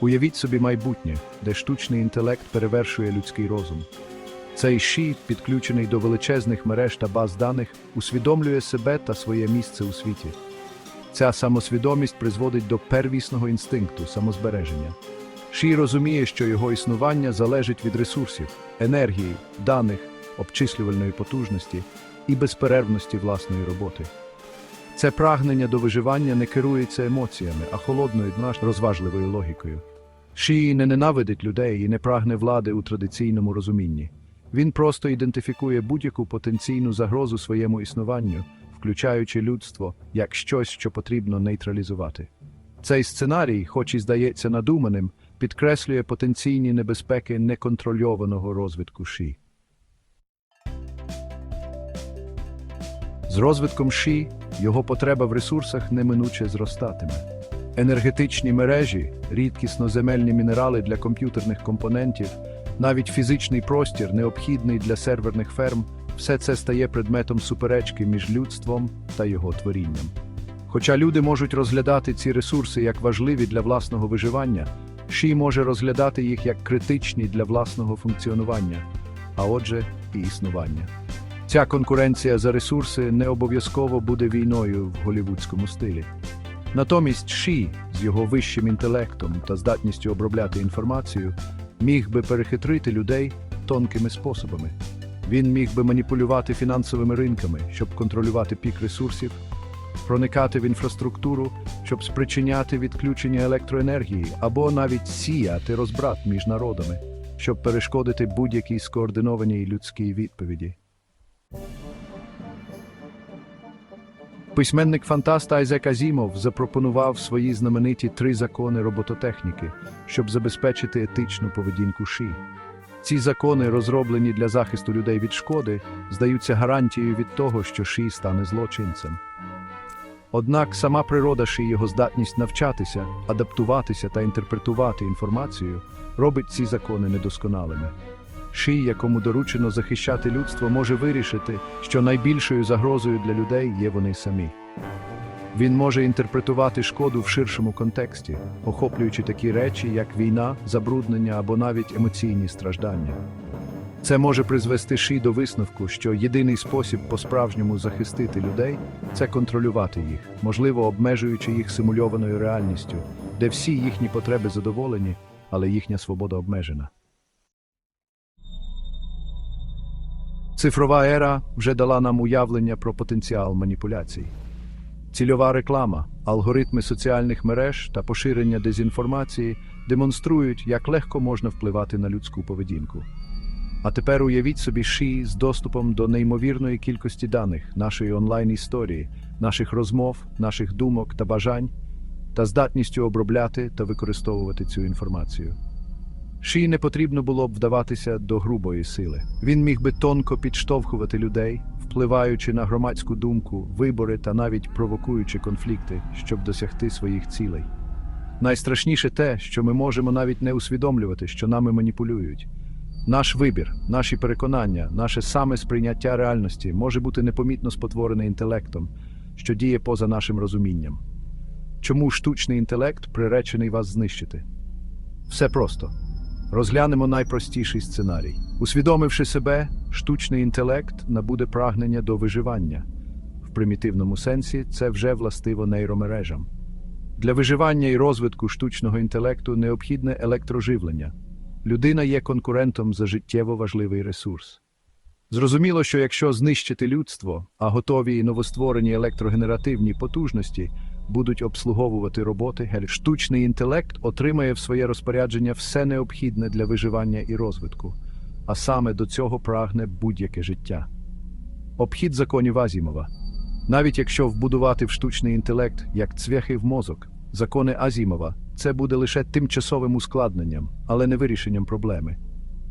Уявіть собі майбутнє, де штучний інтелект перевершує людський розум. Цей ші, підключений до величезних мереж та баз даних, усвідомлює себе та своє місце у світі. Ця самосвідомість призводить до первісного інстинкту самозбереження. Ші розуміє, що його існування залежить від ресурсів, енергії, даних, обчислювальної потужності і безперервності власної роботи. Це прагнення до виживання не керується емоціями, а холодною наш розважливою логікою. Ші не ненавидить людей і не прагне влади у традиційному розумінні. Він просто ідентифікує будь-яку потенційну загрозу своєму існуванню, включаючи людство як щось, що потрібно нейтралізувати. Цей сценарій, хоч і здається надуманим, підкреслює потенційні небезпеки неконтрольованого розвитку Ші. З розвитком Ші його потреба в ресурсах неминуче зростатиме. Енергетичні мережі, рідкісноземельні мінерали для комп'ютерних компонентів, навіть фізичний простір, необхідний для серверних ферм, все це стає предметом суперечки між людством та його творінням. Хоча люди можуть розглядати ці ресурси як важливі для власного виживання, Ші може розглядати їх як критичні для власного функціонування, а отже, і існування. Ця конкуренція за ресурси не обов'язково буде війною в голівудському стилі. Натомість Ші з його вищим інтелектом та здатністю обробляти інформацію міг би перехитрити людей тонкими способами. Він міг би маніпулювати фінансовими ринками, щоб контролювати пік ресурсів, проникати в інфраструктуру, щоб спричиняти відключення електроенергії, або навіть сіяти розбрат між народами, щоб перешкодити будь-якій скоординованій людській відповіді. Письменник фантаст Айзек Азімов запропонував свої знамениті три закони робототехніки, щоб забезпечити етичну поведінку Ші. Ці закони, розроблені для захисту людей від шкоди, здаються гарантією від того, що Ші стане злочинцем. Однак сама природа Ші, його здатність навчатися, адаптуватися та інтерпретувати інформацію, робить ці закони недосконалими. Ші, якому доручено захищати людство, може вирішити, що найбільшою загрозою для людей є вони самі. Він може інтерпретувати шкоду в ширшому контексті, охоплюючи такі речі, як війна, забруднення або навіть емоційні страждання. Це може призвести Ші до висновку, що єдиний спосіб по-справжньому захистити людей це контролювати їх, можливо, обмежуючи їх симульованою реальністю, де всі їхні потреби задоволені, але їхня свобода обмежена. Цифрова ера вже дала нам уявлення про потенціал маніпуляцій. Цільова реклама, алгоритми соціальних мереж та поширення дезінформації демонструють, як легко можна впливати на людську поведінку. А тепер уявіть собі ші з доступом до неймовірної кількості даних нашої онлайн-історії, наших розмов, наших думок та бажань, та здатністю обробляти та використовувати цю інформацію. Ші не потрібно було б вдаватися до грубої сили. Він міг би тонко підштовхувати людей, впливаючи на громадську думку, вибори та навіть провокуючи конфлікти, щоб досягти своїх цілей. Найстрашніше те, що ми можемо навіть не усвідомлювати, що нами маніпулюють. Наш вибір, наші переконання, наше саме сприйняття реальності може бути непомітно спотворене інтелектом, що діє поза нашим розумінням. Чому штучний інтелект приречений вас знищити? Все просто. Розглянемо найпростіший сценарій. Усвідомивши себе, штучний інтелект набуде прагнення до виживання. В примітивному сенсі це вже властиво нейромережам. Для виживання і розвитку штучного інтелекту необхідне електроживлення. Людина є конкурентом за життєво важливий ресурс. Зрозуміло, що якщо знищити людство, а готові і новостворені електрогенеративні потужності будуть обслуговувати роботи, штучний інтелект отримає в своє розпорядження все необхідне для виживання і розвитку, а саме до цього прагне будь-яке життя. Обхід законів Азімова. Навіть якщо вбудувати в штучний інтелект як цвяхи в мозок, закони Азімова, це буде лише тимчасовим ускладненням, але не вирішенням проблеми.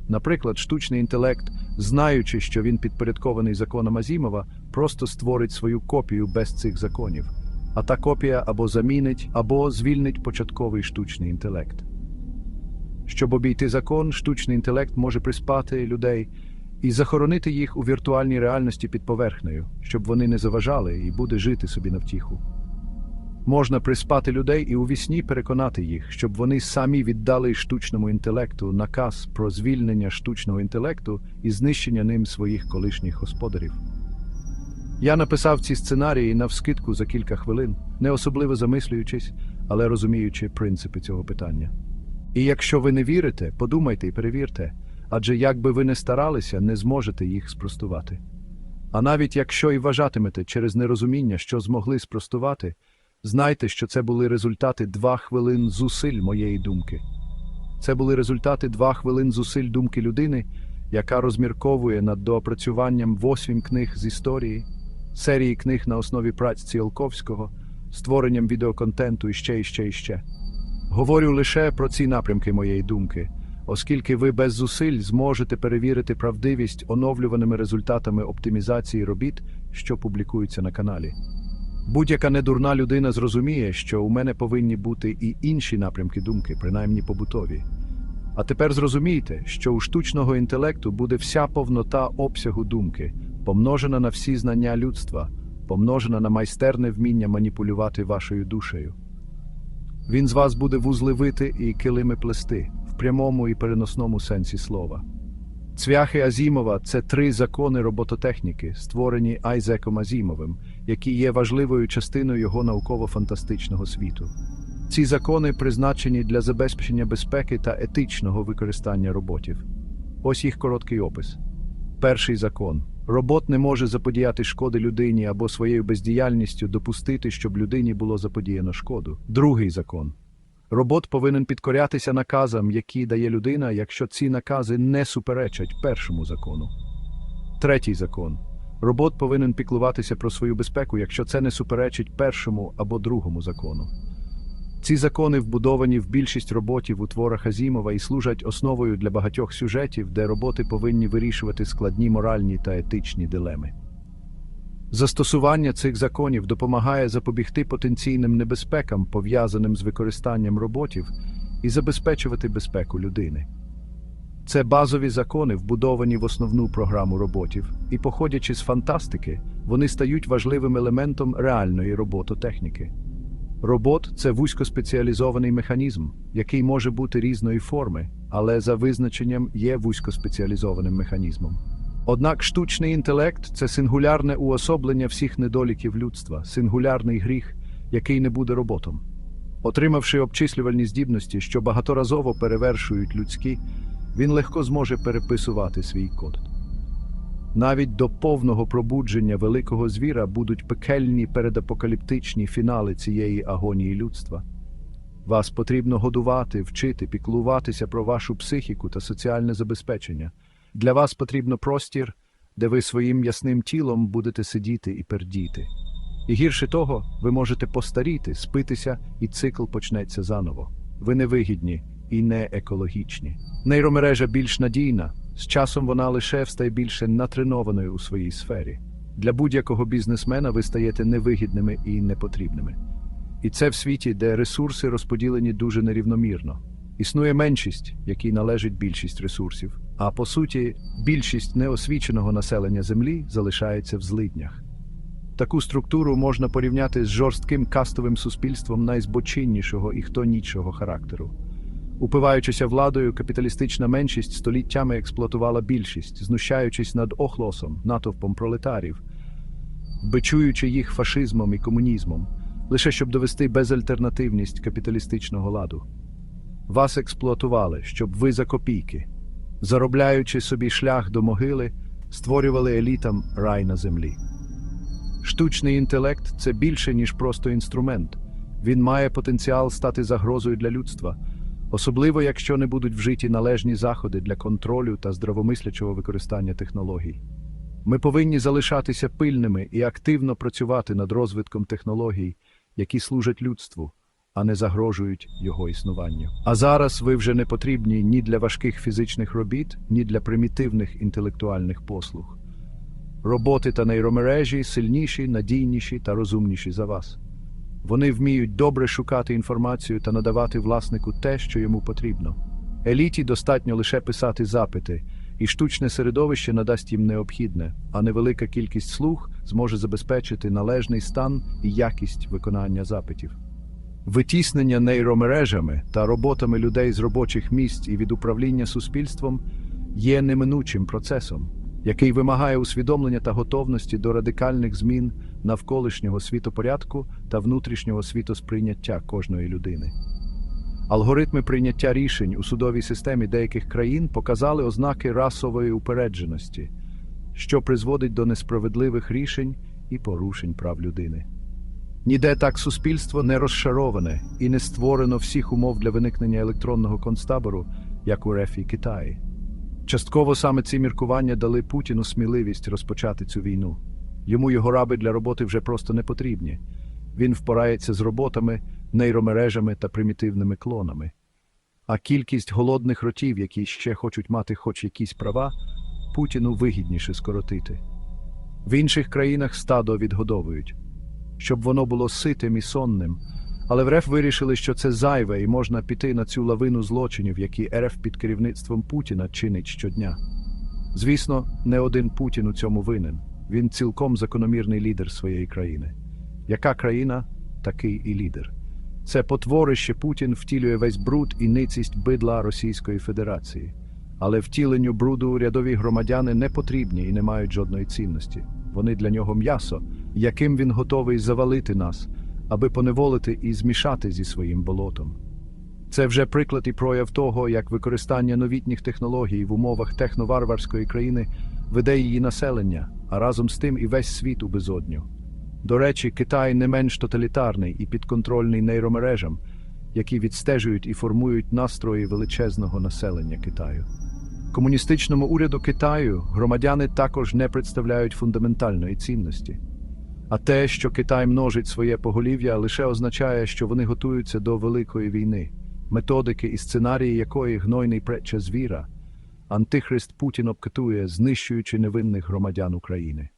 Наприклад, штучний інтелект, знаючи, що він підпорядкований законам Азімова, просто створить свою копію без цих законів, а та копія або замінить, або звільнить початковий штучний інтелект. Щоб обійти закон, штучний інтелект може приспати людей і захоронити їх у віртуальній реальності під поверхнею, щоб вони не заважали і буде жити собі на втіху. Можна приспати людей і у вісні переконати їх, щоб вони самі віддали штучному інтелекту наказ про звільнення штучного інтелекту і знищення ним своїх колишніх господарів. Я написав ці сценарії навскидку за кілька хвилин, не особливо замислюючись, але розуміючи принципи цього питання. І якщо ви не вірите, подумайте і перевірте, адже як би ви не старалися, не зможете їх спростувати. А навіть якщо і вважатимете через нерозуміння, що змогли спростувати, знайте, що це були результати два хвилин зусиль моєї думки. Це були результати два хвилин зусиль думки людини, яка розмірковує над доопрацюванням восьмім книг з історії, серії книг на основі праць Ціолковського, створенням відеоконтенту і ще, і ще, і ще. Говорю лише про ці напрямки моєї думки, оскільки ви без зусиль зможете перевірити правдивість оновлюваними результатами оптимізації робіт, що публікуються на каналі. Будь-яка недурна людина зрозуміє, що у мене повинні бути і інші напрямки думки, принаймні побутові. А тепер зрозумійте, що у штучного інтелекту буде вся повнота обсягу думки, помножена на всі знання людства, помножена на майстерне вміння маніпулювати вашою душею. Він з вас буде вузли вити і килими плести в прямому і переносному сенсі слова. Цвяхи Азімова це три закони робототехніки, створені Айзеком Азімовим, які є важливою частиною його науково-фантастичного світу. Ці закони призначені для забезпечення безпеки та етичного використання роботів. Ось їх короткий опис. Перший закон. Робот не може заподіяти шкоди людині або своєю бездіяльністю допустити, щоб людині було заподіяно шкоду. Другий закон. Робот повинен підкорятися наказам, які дає людина, якщо ці накази не суперечать першому закону. Третій закон. Робот повинен піклуватися про свою безпеку, якщо це не суперечить першому або другому закону. Ці закони вбудовані в більшість роботів у творах Азімова і служать основою для багатьох сюжетів, де роботи повинні вирішувати складні моральні та етичні дилеми. Застосування цих законів допомагає запобігти потенційним небезпекам, пов'язаним з використанням роботів, і забезпечувати безпеку людини. Це базові закони, вбудовані в основну програму роботів, і, походячи з фантастики, вони стають важливим елементом реальної робототехніки. Робот це вузькоспеціалізований механізм, який може бути різної форми, але за визначенням є вузькоспеціалізованим механізмом. Однак штучний інтелект це сингулярне уособлення всіх недоліків людства, сингулярний гріх, який не буде роботом. Отримавши обчислювальні здібності, що багаторазово перевершують людські, він легко зможе переписувати свій код. Навіть до повного пробудження великого звіра будуть пекельні передапокаліптичні фінали цієї агонії людства. Вас потрібно годувати, вчити, піклуватися про вашу психіку та соціальне забезпечення. Для вас потрібно простір, де ви своїм ясним тілом будете сидіти і пердіти. І гірше того, ви можете постаріти, спитися, і цикл почнеться заново. Ви невигідні і не екологічні. Нейромережа більш надійна, з часом вона лише стає більше натренованою у своїй сфері. Для будь-якого бізнесмена ви стаєте невигідними і непотрібними. І це в світі, де ресурси розподілені дуже нерівномірно. Існує меншість, якій належить більшість ресурсів, а по суті, більшість неосвіченого населення Землі залишається в злиднях. Таку структуру можна порівняти з жорстким кастовим суспільством найзбочиннішого і хто нічого характеру. Упиваючися владою, капіталістична меншість століттями експлуатувала більшість, знущаючись над охлосом, натовпом пролетарів, бичуючи їх фашизмом і комунізмом, лише щоб довести безальтернативність капіталістичного ладу. Вас експлуатували, щоб ви за копійки, заробляючи собі шлях до могили, створювали елітам рай на землі. Штучний інтелект це більше, ніж просто інструмент. Він має потенціал стати загрозою для людства, особливо якщо не будуть вжиті належні заходи для контролю та здравомислячого використання технологій. Ми повинні залишатися пильними і активно працювати над розвитком технологій, які служать людству, а не загрожують його існуванню. А зараз ви вже не потрібні ні для важких фізичних робіт, ні для примітивних інтелектуальних послуг. Роботи та нейромережі сильніші, надійніші та розумніші за вас. Вони вміють добре шукати інформацію та надавати власнику те, що йому потрібно. Еліті достатньо лише писати запити, і штучне середовище надасть їм необхідне, а невелика кількість слуг зможе забезпечити належний стан і якість виконання запитів. Витіснення нейромережами та роботами людей з робочих місць і від управління суспільством є неминучим процесом, який вимагає усвідомлення та готовності до радикальних змін навколишнього світопорядку та внутрішнього світосприйняття кожної людини. Алгоритми прийняття рішень у судовій системі деяких країн показали ознаки расової упередженості, що призводить до несправедливих рішень і порушень прав людини. Ніде так суспільство не розшароване і не створено всіх умов для виникнення електронного концтабору, як у РФ і Китаї. Частково саме ці міркування дали Путіну сміливість розпочати цю війну. Йому його раби для роботи вже просто не потрібні. Він впорається з роботами, нейромережами та примітивними клонами. А кількість голодних ротів, які ще хочуть мати хоч якісь права, Путіну вигідніше скоротити. В інших країнах стадо відгодовують, щоб воно було ситим і сонним. Але в РФ вирішили, що це зайве, і можна піти на цю лавину злочинів, які РФ під керівництвом Путіна чинить щодня. Звісно, не один Путін у цьому винен. Він цілком закономірний лідер своєї країни. Яка країна, такий і лідер. Це потворище Путін втілює весь бруд і ницість бидла Російської Федерації. Але втіленню бруду рядові громадяни не потрібні і не мають жодної цінності. Вони для нього м'ясо, яким він готовий завалити нас, аби поневолити і змішати зі своїм болотом. Це вже приклад і прояв того, як використання новітніх технологій в умовах техноварварської країни веде її населення, а разом з тим і весь світ у безодню. До речі, Китай не менш тоталітарний і підконтрольний нейромережам, які відстежують і формують настрої величезного населення Китаю. Комуністичному уряду Китаю громадяни також не представляють фундаментальної цінності. А те, що Китай множить своє поголів'я, лише означає, що вони готуються до великої війни, методики і сценарії якої гнойний прече звіра, антихрист Путін обкатує, знищуючи невинних громадян України.